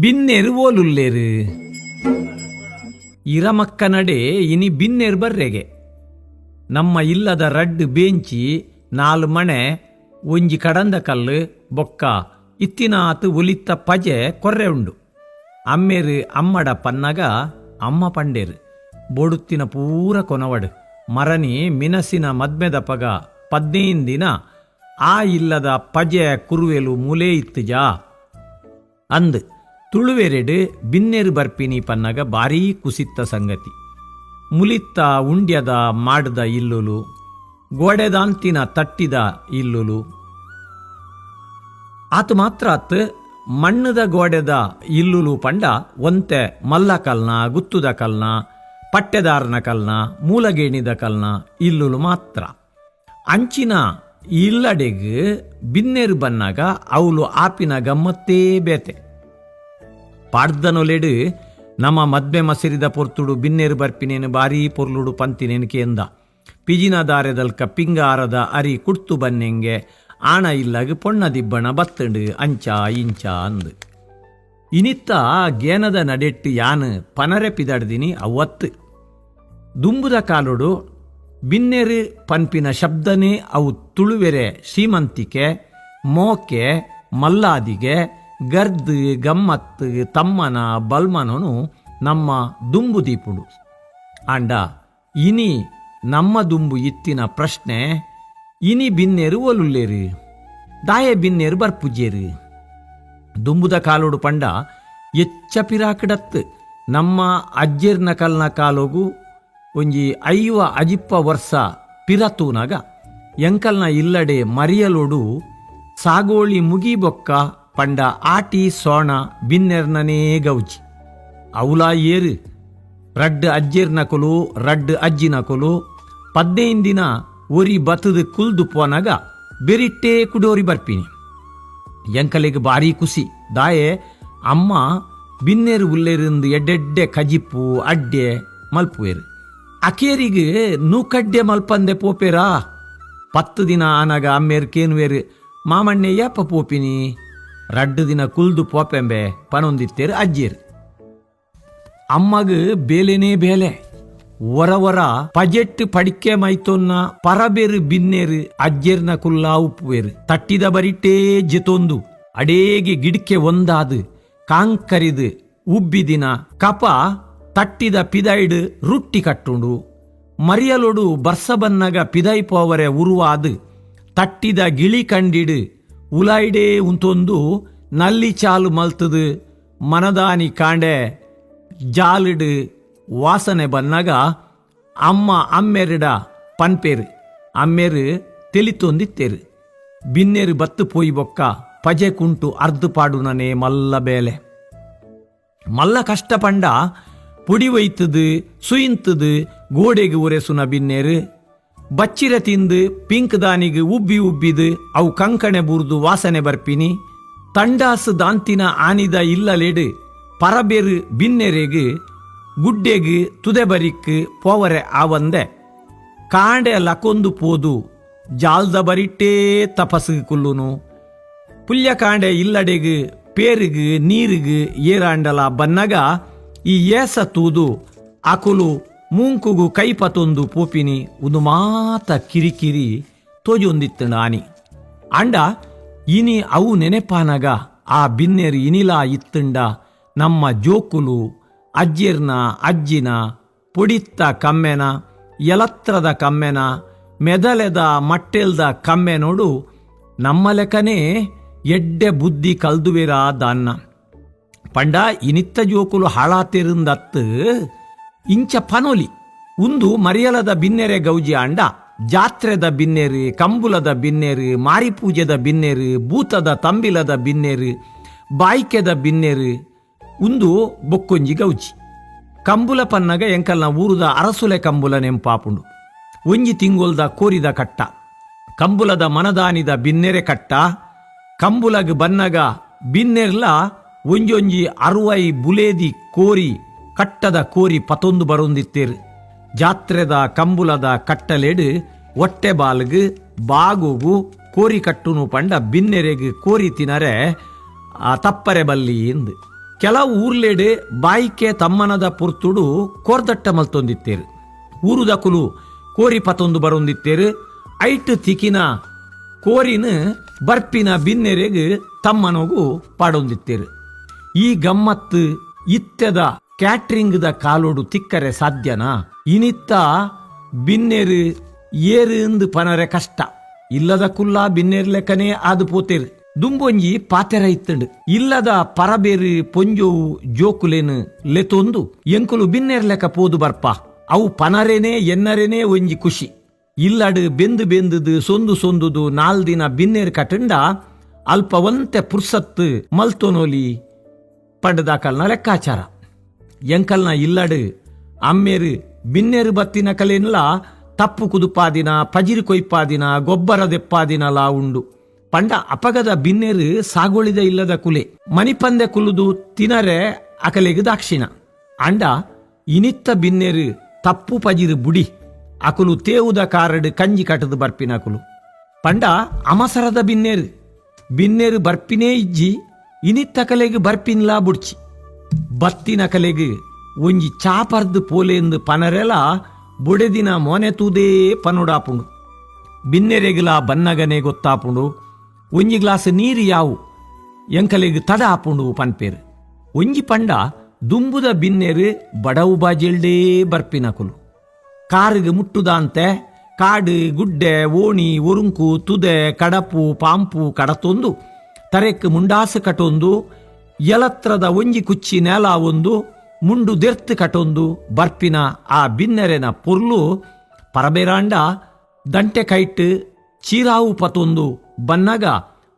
ಬಿನ್ನೆರು ಓಲುಲ್ಲೇರು ಇರಮಕ್ಕ ನಡೆ ಇನಿ ಬಿನ್ನೆರು ಬರ್ರೆಗೆ ನಮ್ಮ ಇಲ್ಲದ ರಡ್ ಬೇಂಚಿ, ನಾಲು ಮಣೆ, ಒಂಜಿ ಕಡಂದ ಕಲ್ಲು, ಬೊಕ್ಕ, ಇತ್ತಿನಾತು ಒಲಿತ್ತ ಪಜೆ ಕೊರ್ರೆ ಉಂಡು. ಅಮ್ಮೇರು ಅಮ್ಮಡ ಪನ್ನಗ, ಅಮ್ಮ ಪಂಡೇರು. ಬೊಡುತ್ತಿನ ಪೂರ ಕೊನವಡು. ಮರನಿ ಮಿನಸಿನ ಮದ್ಮೆದ ಪಗ ದಿನ ಆ ಇಲ್ಲದ ಪಜೆ ಕುರುವೆಲು ಮೂಲೆ ಇತ್ತುಜಾ ಅಂದ್ ತುಳುವೆರೆಡು ಬಿನ್ನೆರು ಬರ್ಪಿನಿ ಪನ್ನಗ ಭಾರೀ ಕುಸಿತ್ತ ಸಂಗತಿ. ಮುಲಿತ್ತ ಉಂಡ್ಯದ ಮಾಡದ ಇಲ್ಲುಲು, ಗೋಡೆದಾಂತಿನ ತಟ್ಟಿದ ಇಲ್ಲುಲು. ಆತು ಮಾತ್ರ ಅತ್ ಮಣ್ಣದ ಗೋಡೆದ ಇಲ್ಲುಲು ಪಂಡ ಒಂತೆ ಮಲ್ಲ ಕಲ್ನ, ಗುತ್ತುದ ಕಲ್ನ, ಪಟ್ಟೆದಾರನ ಕಲ್ನ, ಮೂಲಗೇಣಿದ ಕಲ್ನ ಇಲ್ಲುಲು ಮಾತ್ರ. ಅಂಚಿನ ಇಲ್ಲಡೆಗ್ ಬಿನ್ನೆರು ಬನ್ನಾಗ ಅವಳು ಆಪಿನ ಗಮ್ಮತ್ತೇ ಬೇತೆ. ಪಾಡ್ದನೊಲೆಡು ನಮ್ಮ ಮದ್ಮೆ ಮಸಿರಿದ ಪೊರ್ತುಡು ಬಿನ್ನೆರು ಬರ್ಪಿನೇನು ಬಾರಿ ಪೊರ್ಲುಡು ಪಂತಿನೇನು ಎಂದ. ಪಿಜಿನ ದಾರೆದಲ್ಕ ಪಿಂಗಾರದ ಅರಿ ಕುಡ್ತು ಬನ್ನೆಂಗೆ, ಆಣ ಇಲ್ಲಾಗ ಪೊಣ್ಣ ದಿಬ್ಬಣ ಬತ್ತಂಡು ಅಂಚ ಇಂಚ ಅಂದು. ಇನಿತ್ತ ಗೇನದ ನಡೆಟ್ಟು ಯಾನ್ ಪನರೆ ಪಿದಡ್ದಿನಿ ಅವತ್ತು. ದುಂಬುದ ಕಾಲುಡು ಬಿನ್ನೆರು ಪನ್ಪಿನ ಶಬ್ದನೇ ಅವು ತುಳುವೆರೆ ಶ್ರೀಮಂತಿಕೆ, ಮೋಕೆ, ಮಲ್ಲಾದಿಗೆ, ಗರ್ದ್, ಗಮ್ಮತ್, ತಮ್ಮನ, ಬಲ್ಮನನು ನಮ್ಮ ದುಂಬು ದೀಪುಡು. ಆಂಡ, ಇನಿ ನಮ್ಮ ದುಂಬು ಇತ್ತಿನ ಪ್ರಶ್ನೆ, ಇನಿ ಬಿನ್ನೆರು ಒಲುಲ್ಲೇರಿ, ದಾಯೆ ಬಿನ್ನೆರು ಬರ್ಪುಜೇರಿ ದುಂಬುದ ಕಾಲೋಡು ಪಂಡ, ಎಚ್ಚ ಪಿರಾಕಡತ್ ನಮ್ಮ ಅಜ್ಜೆರ್ನ ಕಲ್ನ ಕಾಲೋಗು ಒಂಜಿ ಐವ ಅಜಿಪ್ಪ ವರ್ಷ ಪಿರತೂನಗ. ಎಂಕಲ್ನ ಇಲ್ಲಡೆ ಮರಿಯಲೋಡು ಸಾಗೋಳಿ ಮುಗಿಬೊಕ್ಕ ಪಂಡ ಆಟಿ ಸೋಣ ಬಿನ್ನೆರ್ನನೇ ಗೌಜಿ. ಅವಲಾ ಏರು, ರಡ್ಡ್ ಅಜ್ಜಿರ್ನ ಕೊಲು ರಡ್ಡ್ ಅಜ್ಜಿನ ಕೊಲು ಪದ್ನೈನ್ ದಿನ ಒರಿ ಬತದ ಕುಲ್ದು ಪೋನಗ ಬೆರಿಟ್ಟೇ ಕುಡೋರಿ ಬರ್ಪಿನಿ. ಎಂಕಲೆಗೆ ಭಾರಿ ಖುಷಿ, ದಾಯೆ, ಅಮ್ಮ ಬಿನ್ನೆರು ಉಲ್ಲೆರಿಂದ ಎಡ್ಡೆಡ್ಡೆ ಕಜಿಪ್ಪು ಅಡ್ಡೆ ಮಲ್ಪುವೇರು. ಅಕೇರಿಗೆ ನೂಕಡ್ಡೆ ಮಲ್ಪಂದೆ ಪೋಪೇರಾ? ಪತ್ತು ದಿನ ಆನಾಗ ಅಮ್ಮೇರು ಕೇನುವೇರು, ಮಾಮಣ್ಣೆ ಯಾಪ ಪೋಪಿನಿ? ರಡ್ಡು ದಿನ ಕುಲ್ದು ಪೋಪೆಂಬೆ ಪನೊಂದಿತ್ತೇರು ಅಜ್ಜೇರು. ಅಮ್ಮಗ ಬೇಲೆನೇ ಬೇಲೆ. ವರ ವರ ಪಜೆಟ್ ಪಡಿಕೆ ಮೈತೊನ್ನ ಪರಬೇರು ಬಿನ್ನೇರು ಅಜ್ಜೆರ್ನ ಕುಲ್ಲಾ ಉಪ್ಪುವೇರು. ತಟ್ಟಿದ ಬರಿಟೇ ಜಿತೊಂದು. ಅಡೇಗೆ ಗಿಡಕ್ಕೆ ಒಂದಾದು, ಕಾಂಕರಿದು ಉಬ್ಬಿದಿನ ಕಪ ತಟ್ಟಿದ ಪಿದೈಡ್ ರುಟ್ಟಿ ಕಟ್ಟುಂಡು. ಮರಿಯಲೊಡು ಬರ್ಸ ಬನ್ನಗ ಪಿದೈ ಪೋವರೆ ಉರುವಾದು. ತಟ್ಟಿದ ಗಿಳಿ ಕಂಡಿಡು ಉಲಾಯ್ಡೇ ಉಂತೊಂದು ನಲ್ಲಿ ಚಾಲು ಮಲ್ತದು. ಮನದಾನಿ ಕಾಂಡೆ ಜಾಲಿಡು ವಾಸನೆ ಬನ್ನಗ ಅಮ್ಮ ಅಮ್ಮೆರಿಡ ಪನ್ಪೇರು. ಅಮ್ಮೆರು ತೆಲಿತೊಂದಿತ್ತೇರು ಬಿನ್ನೆರು ಬತ್ತು ಪೋಯಿ ಬೊಕ್ಕ ಪಜೆ ಕುಂಟು ಅರ್ಧ ಪಾಡುನನೆ ಮಲ್ಲ ಬೇಲೆ. ಮಲ್ಲ ಕಷ್ಟಪಂಡ ಪುಡಿ ಒಯ್ತದು, ಸುಯಿಂತದು, ಗೋಡೆಗೆ ಉರೆಸುನ ಬಿನ್ನೇರು ಬಚ್ಚಿರ ತಿಂದು, ಪಿಂಕ್ ದಾನಿಗೆ ಉಬ್ಬಿ ಉಬ್ಬಿದು, ಅವು ಕಂಕಣೆ ಬುರ್ದು ವಾಸನೆ ಬರ್ಪಿನಿ. ತಂಡಾಸು ದಾಂತಿನ ಆನಿದ ಇಲ್ಲಲೆಡು, ಪರಬೇರು ಬಿನ್ನೆರೆಗೆ, ಗುಡ್ಡೆಗೆ ತುದೆಬರಿಕ್ಕು ಬರಿಕ್ ಪೋವರೆ ಆವಂದೆ. ಕಾಂಡೆ ಲಕೊಂದು ಪೋದು, ಜಾಲ್ದ ಬರಿಟ್ಟೇ ತಪಸ್ಸು ಕುಲ್ಲುನು. ಪುಲ್ಯ ಕಾಂಡೆ ಇಲ್ಲಡೆಗೆ, ಪೇರಿಗೆ, ನೀರಿಗೆ ಏರಾಂಡಲ ಬನ್ನಗ ಈ ಏಸ ತೂದು ಅಕುಲು ಮೂಂಕುಗು ಕೈಪತೊಂದು ಪೋಪಿನಿ ಒಂದು ಮಾತ ಕಿರಿಕಿರಿ ತೋಜೊಂದಿತ್ತ ನಾನಿ. ಅಂಡ ಇನಿ ಅವು ನೆನೆಪಾನಗ ಆ ಬಿನ್ನೆರ್ ಇನಿಲ ಇತ್ತಂಡ ನಮ್ಮ ಜೋಕುಲು, ಅಜ್ಜಿರ್ನ ಅಜ್ಜಿನ, ಪುಡಿತ್ತ ಕಮ್ಮೆನ ಎಲತ್ರದ ಕಮ್ಮೆನ, ಮೆದಲೆದ ಮಟ್ಟೆಲ್ದ ಕಮ್ಮೆ ನೋಡು ನಮ್ಮ ಲೆಕ್ಕನೇ ಎಡ್ಡೆ ಬುದ್ಧಿ ಕಲ್ದುವಿರ ದಾನ್ನ ಪಂಡ ಇನಿತ್ತ ಜೋಕುಲು ಹಾಳಾತಿರಿಂದತ್ತು ಇಂಚ ಪನೊಲಿ, ಉಂದು ಮರಿಯಲದ ಬಿನ್ನೆರೆ ಗೌಜಿ ಅಂಡ, ಜಾತ್ರೆದ ಬಿನ್ನೆರು, ಕಂಬುಲದ ಬಿನ್ನೆರು ಮಾರಿ ಪೂಜೆದ ಬಿನ್ನೆರು, ಭೂತದ ತಂಬಿಲದ ಬಿನ್ನೆರು, ಬಾಯ್ಕೆದ ಬಿನ್ನೆರು, ಉಂದು ಬೊಕ್ಕೊಂಜಿ ಗೌಜಿ. ಕಂಬುಲ ಪನ್ನಗ ಎಂಕಲ್ನ ಊರುದ ಅರಸುಲೆ ಕಂಬುಲ ನೆಂಪಾಪುಂಡು ಒಂಜಿ ತಿಂಗುಲ್ದ ಕೋರಿದ ಕಟ್ಟ. ಕಂಬುಲದ ಮನದಾನಿದ ಬಿನ್ನೆರೆ ಕಟ್ಟ. ಕಂಬುಲಗ್ ಬನ್ನಗ ಬಿನ್ನೆರ್ಲ ಒಂಜೊಂಜಿ ಅರುವೈ ಬುಲೇದಿ ಕೋರಿ, ಕಟ್ಟದ ಕೋರಿ ಪತೊಂದು ಬರೊಂದಿತ್ತೇರ್. ಜಾತ್ರೆದ ಕಂಬುಲದ ಕಟ್ಟಲೆಡು ಒಟ್ಟೆ ಬಾಲ್ಗ್ ಬಾಗುಗು ಕೋರಿ ಕಟ್ಟುನು ಪಂಡ ಬಿನ್ನೆರೆಗ್ ಕೋರಿ ತಿನರೆ ತಪ್ಪರೆ ಬಲ್ಲಿ ಎಂದು ಕೆಲವು ಊರ್ಲೆಡ್ ಬಾಯ್ಕೆ ತಮ್ಮನದ ಪುರ್ತುಡು ಕೋರ್ದಟ್ಟ ಮಲ್ತೊಂದಿತ್ತೇರು. ಊರುದ ಕುಲು ಕೋರಿ ಪತೊಂದು ಬರೊಂದಿತ್ತೇರು. ಐಟ್ ತಿಕಿನ ಕೋರಿನ ಬರ್ಪಿನ ಬಿನ್ನೆರೆಗ್ ತಮ್ಮನಗು ಪಾಡೊಂದಿತ್ತೇರು. ಈ ಗಮ್ಮತ್ತು ಇತ್ಯದ ಕ್ಯಾಟ್ರಿಂಗ್ದ ಕಾಲೋಡು ತಿಕ್ಕರೆ ಸಾಧ್ಯನಾ? ಇನಿತ್ತ ಬಿನ್ನೆರು ಏರು ಎಂದು ಪನರೆ ಕಷ್ಟ. ಇಲ್ಲದ ಕುಲ್ಲ ಬಿನ್ನೆರ್ ಲೆಕ್ಕನೇ ಆದು ದುಂಬೊಂಜಿ ಪಾತೆರ ಇತ್ತಂಡು. ಇಲ್ಲದ ಪರಬೇರಿ ಪೊಂಜೋವು ಜೋಕುಲೇನು ಲೆತೊಂದು. ಎಂಕುಲು ಬಿನ್ನೆರ್ ಲೆಕ್ಕ ಪೋದು ಬರ್ಪ. ಅವು ಪನರೇನೆ ಎನ್ನರೇನೆ ಒಂಜಿ ಖುಷಿ. ಇಲ್ಲಡು ಬೆಂದು ಬೆಂದುದು ಸೊಂದು ಸೊಂದುದು ನಾಲ್ ದಿನ ಬಿನ್ನೆರ್ ಕಟ್ಟಂಡ ಅಲ್ಪ ಒಂತೆ ಪುರ್ಸತ್ತು ಮಲ್ತೊನೋಲಿ ಪಂಡದಾಕಲ್ನ ಲೆಕ್ಕಾಚಾರ. ಎಂಕಲ್ನ ಇಲ್ಲಡು, ಅಮ್ಮೇರು, ಬಿನ್ನೇರು ಬತ್ತಿನ ಕಲೆನ್ಲ ತಪ್ಪು ಕುದುಪಾದಿನ, ಪಜಿರು ಕೊಯ್ಪಾದಿನ, ಗೊಬ್ಬರ ದೆಪ್ಪಾದಿನಲ ಉಂಡು. ಪಂಡ ಅಪಗದ ಬಿನ್ನೇರು ಸಾಗೋಳಿದ ಇಲ್ಲದ ಕುಲೆ. ಮಣಿಪಂದೆ ಕುಲುದು ತಿನರೆ ಅಕಲೆಗೆ ದಾಕ್ಷಿಣ. ಅಂಡ, ಇನಿತ್ತ ಬಿನ್ನೇರು ತಪ್ಪು ಪಜಿರು ಬುಡಿ. ಅಕುಲು ತೇವುದ ಕಾರಡು ಕಂಜಿ ಕಟ್ಟದು ಬರ್ಪಿನ ಅಕುಲು ಪಂಡ ಅಮಸರದ ಬಿನ್ನೇರು. ಬಿನ್ನೇರು ಬರ್ಪಿನೇ ಇಜ್ಜಿ ಇನಿತ್ತ ಕಲೆಗೆ ಬರ್ಪಿನ್ಲಾ ಬುಡ್ಚಿ ಬತ್ತಿನ ಕಲೆಗೆ ಒಂಜಿ ಚಾಪರ್ದು ಪೋಲೆಂದು ಪನರೆಲ ಬುಡೆದಿನ ಮೊನೆ ತೂದೇ ಪನುಡಾಪುಂಡು. ಬಿನ್ನೆರೆಗಿಲ ಬನ್ನಗನೆ ಗೊತ್ತಾಪುಂಡು. ಒಂಜಿ ಗ್ಲಾಸ್ ನೀರು ಯಾವು ಎಂಕಲೆಗ್ ತಡ ಆಪುಂಡು ಪನ್ಪೇರು. ಒಂಜಿ ಪಂಡ ದುಂಬುದ ಬಿನ್ನೆರು ಬಡವು ಬಾಜಿಲ್ಡೇ ಬರ್ಪಿನಕುಲು ಕಾರಿಗೆ ಮುಟ್ಟುದಂತೆ ಕಾಡು ಗುಡ್ಡೆ ಓಣಿ ಒರುಂಕು ತುದೆ ಕಡಪು ಪಾಂಪು ಕಡತೊಂದು. ತರೆಕ್ ಮುಂಡಾಸು ಕಟೊಂದು ಎಲತ್ರದ ಒಂಜಿ ಕುಚ್ಚಿ ನೆಲ ಒಂದು, ಮುಂಡು ದೆರ್ತ್ ಕಟೊಂದು, ಬರ್ಪಿನ ಆ ಬಿನ್ನೆರೆನ ಪೊರ್ಲು, ಪರಬೇರಾಂಡ, ದಂಟೆ ಕೈಟ್, ಚೀರಾವು ಪತೊಂದು, ಬನ್ನಗ,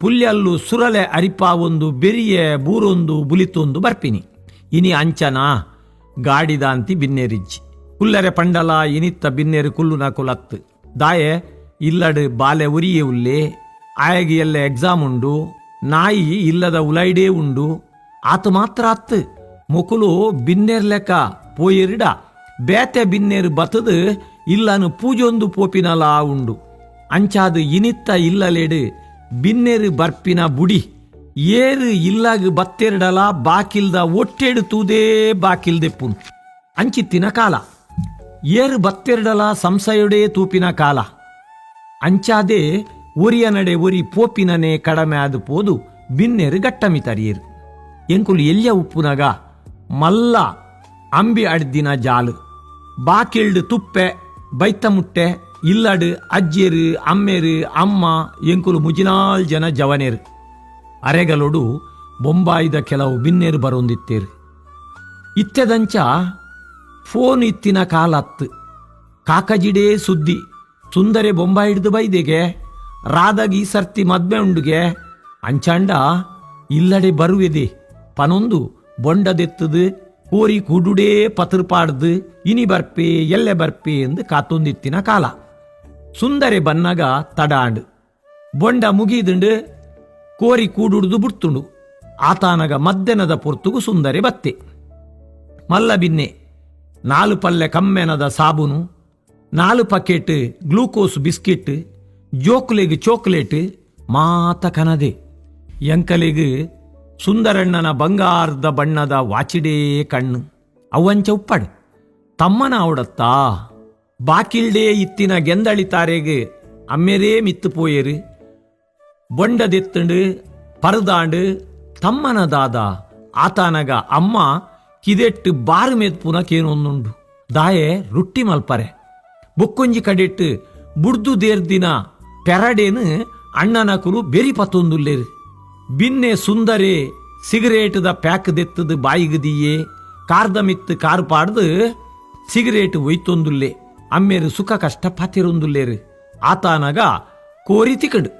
ಪುಲ್ಯಲ್ಲು ಸುರಲೆ ಅರಿಪ ಒಂದು, ಬೆರಿಯೆ ಬೂರೊಂದು, ಬುಲಿತೊಂದು ಬರ್ಪಿನಿ. ಇನಿ ಅಂಚನ ಗಾಡಿದಾಂತಿ ಬಿನ್ನೆರಿಜ್ಜಿ. ಕುಲ್ಲರೆ ಪಂಡಲ ಇನಿತ್ತ ಬಿನ್ನೆರು ಕುಲ್ಲುನ ಕುಲತ್ತು. ದಾಯೆ, ಇಲ್ಲಡು ಬಾಲೆ ಉರಿಯೇ ಉಲ್ಲೆ ಆಯಗಿ ಎಲ್ಲ ಎಕ್ಸಾಮ್ ಉಂಡು ನಾಯಿ ಇಲ್ಲದ ಉಲೈಡೇ ಉಂಡು. ಆತು ಮಾತ್ರ ಅತ್ತು ಮುಕುಲು ಬಿನ್ನೇರ್ ಲೆಕ್ಕ ಪೋಯಿರಿಡ. ಬೇತೆ ಬಿನ್ನೇರು ಬತದು ಇಲ್ಲನು ಪೂಜೊಂದು ಪೋಪಿನಲ ಉಂಡು. ಅಂಚಾದು ಇನಿತ್ತ ಇಲ್ಲಲೆಡು ಬಿನ್ನೇರು ಬರ್ಪಿನ ಬುಡಿ. ಏರು ಇಲ್ಲಾಗ ಬತ್ತೆರಡಲ ಬಾಕಿಲ್ದ ಒಟ್ಟೆಡು ತೂದೇ ಬಾಕಿಲ್ದೆಪ್ಪುನು. ಅಂಚಿತ್ತಿನ ಕಾಲ. ಏರು ಬತ್ತೆರಡಲ ಸಂಶಯೊಡೇ ತೂಪಿನ ಕಾಲ. ಅಂಚಾದೆ ಒರಿಯ ನಡೆ ಒರಿ ಪೋಪಿನನೆ ಕಡಮೆ ಆದು ಪೋದು ಬಿನ್ನೆರು ಗಟ್ಟಮಿ ತರಿಯರು. ಎಂಕುಲು ಎಲ್ಯ ಉಪ್ಪುನಗ ಮಲ್ಲ ಅಂಬಿ ಅಡ್ದಿನ ಜಾಲು. ಬಾಕಿಲ್ಡು ತುಪ್ಪೆ, ಬೈತ ಮುಟ್ಟೆ, ಇಲ್ಲಡು ಅಜ್ಜೇರು ಅಮ್ಮೇರು, ಅಮ್ಮ, ಎಂಕುಲು ಮುಜಿನಾಲ್ ಜನ ಜವನೇರು. ಅರೆಗಲೊಡು ಬೊಂಬಾಯಿದ ಕೆಲವು ಬಿನ್ನೇರು ಬರೊಂದಿತ್ತೇರು. ಇತ್ತೆದಂಚ ಫೋನ್ ಇತ್ತಿನ ಕಾಲತ್ತು. ಕಾಕಜಿಡೇ ಸುದ್ದಿ, ಸುಂದರೆ ಬೊಂಬಾಯಿಡ್ದು ಬೈದೆಗೆ. ರಾದಾಗ ಈ ಸರ್ತಿ ಮದ್ವೆ ಉಂಡುಗೆ, ಅಂಚಾಂಡ, ಇಲ್ಲಡೆ ಬರುವಿದೆ, ಪನೊಂದು ಬೊಂಡದೆತ್ತದು, ಕೋರಿ ಕುಡುಡೇ ಪತ್ರಪಾಡ್ದು ಇನಿ ಬರ್ಪೆ, ಎಲ್ಲೆ ಬರ್ಪೆ ಎಂದು ಕಾತೊಂದಿತ್ತಿನ ಕಾಲ. ಸುಂದರೆ ಬನ್ನಗ ತಡಾಂಡು, ಬೊಂಡ ಮುಗಿದುಂಡು, ಕೋರಿ ಕೂಡುಡ್ದು ಬುಡ್ತುಂಡು. ಆತನಗ ಮದ್ದೆನದ ಪೊರ್ತುಗು ಸುಂದರೆ ಬತ್ತೆ. ಮಲ್ಲ ಬಿನ್ನೆ, ನಾಲು ಪಲ್ಲೆ ಕಮ್ಮೆನದ ಸಾಬೂನು, ನಾಲು ಪಕೆಟ್ ಗ್ಲೂಕೋಸ್ ಬಿಸ್ಕಿಟ್ ಜೋಕ್ಲೆಗ್ ಚೋಕ್ಲೇಟ್ ಮಾತ ಕನದೆ. ಎಂಕಲೆಗ್ ಸುಂದರಣ್ಣನ ಬಂಗಾರದ ಬಣ್ಣದ ವಾಚಿಡೇ ಕಣ್ಣು. ಅವಂಚ ಉಪ್ಪಡ್, ತಮ್ಮನ ಅವಡತ್ತಾ. ಬಾಕಿಲ್ಡೇ ಇತ್ತಿನ ಗೆಂದಳಿ ತಾರೆಗೆ ಅಮ್ಮೆರೇ ಮಿತ್ತು ಪೋಯರು. ಬೊಂಡದೆತ್ತಂಡು, ಪರದಾಂಡು, ತಮ್ಮನ ದಾದ, ಆತನಗ ಅಮ್ಮ, ಕಿದೆಟ್ಟು ಬಾರು ಮೆತ್ಪುನ ಕೇನೊಂದುಂಡು. ದಾಯೆ ರೊಟ್ಟಿ ಮಲ್ಪರೆ. ಬೊಕ್ಕೊಂಜಿ ಕಡೆಟ್ಟು ಬುಡ್ದು ದೇರ್ದಿನ ಪೆರಡೇನು ಅಣ್ಣನ ಕುಲು ಬೆರಿ ಪತ್ತೊಂದುಲ್ಲೆರ್. ಬಿನ್ನೆ ಸುಂದರೆ, ಸಿಗರೇಟ್ದ ಪ್ಯಾಕ್ ದೆತ್ತದು ಬಾಯಿಗದಿಯೇ ಕಾರ್ದ ಮಿತ್ತು ಕಾರ್ ಪಾಡ್ದು ಸಿಗರೇಟ್ ಒಯ್ತೊಂದುಲ್ಲೆ, ಅಮ್ಮೇರು ಸುಖ ಕಷ್ಟ ಪಾತಿರೊಂದುಲ್ಲೇರು ಆತಾನಗ ಕೋರಿ ತಿಕಂಡು.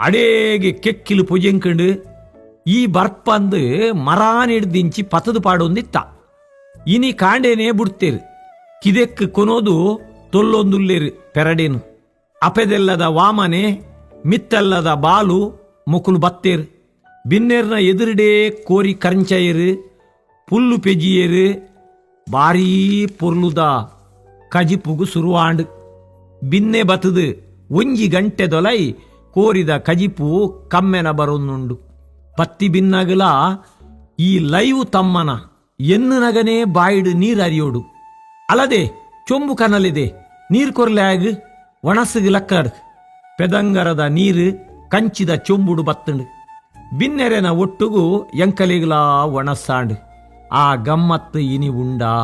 ಅಡೇಗೆ ಕೆಕ್ಕಿಲು ಪೊಯ್ಯಂಕಂಡು ಈ ಬರ್ಪಂದು ಮರಾನಿಡ್ದಿಂಚಿ ಪತದು ಪಾಡೊಂದಿತ್ತ. ಇನಿ ಕಾಂಡೇನೆ ಬುಡ್ತೇರು. ಕಿದೆಕ್ ಕೊನೋದು ತೊಲ್ಲೊಂದುಲ್ಲೇರು ಪೆರಡೇನು. ಅಪೆದೆಲ್ಲದ ವಾಮನೆ, ಮಿತ್ತಲ್ಲದ ಬಾಲು, ಮುಕುಲು ಬತ್ತೇರ್. ಬಿನ್ನೆರ್ನ ಎದುರುಡೇ ಕೋರಿ ಕರಂಚಯರು ಪುಲ್ಲು ಪೆಜಿಯರು ಬಾರೀ ಪೊರ್ಲುದ ಕಜಿಪುಗು ಸುರುವಾಂಡು. ಬಿನ್ನೆ ಬತದು ಒಂಜಿ ಗಂಟೆ ದೊಲೈ ಕೋರಿದ ಕಜಿಪು ಕಮ್ಮೆನ ಬರೊಂದುಂಡು. ಪತ್ತಿ ಬಿನ್ನಗಲ ಈ ಲೈವ್ ತಮ್ಮನ, ಎನ್ನು ನಗನೇ ಬಾಯಿಡು ನೀರು ಅರಿಯೋಡು. ಅಲ್ಲದೆ ಚೊಂಬು ಕನಲಿದೆ, ನೀರು ಕೊರ್ಲ್ಯಾಗ್ ಒಣಸಿಗೆ ಲಕ್ಕಡ್, ಪೆದಂಗರದ ನೀರು ಕಂಚಿದ ಚೊಂಬುಡು ಬತ್ತಂಡು. ಬಿನ್ನೆರೆನ ಒಟ್ಟುಗು ಎಂಕಲಿಗ್ಲಾ ಒಣಸಾಂಡು. ಆ ಗಮ್ಮತ್ತು ಇನಿ ಉಂಡಾ?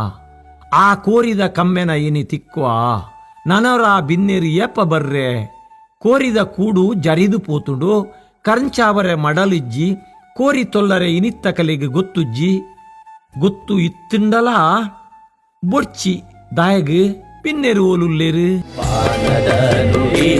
ಆ ಕೋರಿದ ಕಮ್ಮೆನ ಇನಿ ತಿಕ್ಕುವ? ನನರ ಬಿನ್ನೆರಿ ಏಪ ಬರ್ರೆ? ಕೋರಿದ ಕೂಡು ಜರಿದು ಪೋತುಂಡು. ಕರಂಚಾವರೆ ಮಡಲಿಜ್ಜಿ, ಕೋರಿ ತೊಲ್ಲರೆ ಇನಿತ್ತ ಕಲಿಗೆ ಗೊತ್ತುಜ್ಜಿ. ಗೊತ್ತು ಇತ್ತಿಂಡಲ? ಬೊಡ್ಚಿ ದಾಯಗ್ ಪಿನ್ನೆರು ಓಲುಲ್ಲೇರು ಪಾನದ ನುಡಿ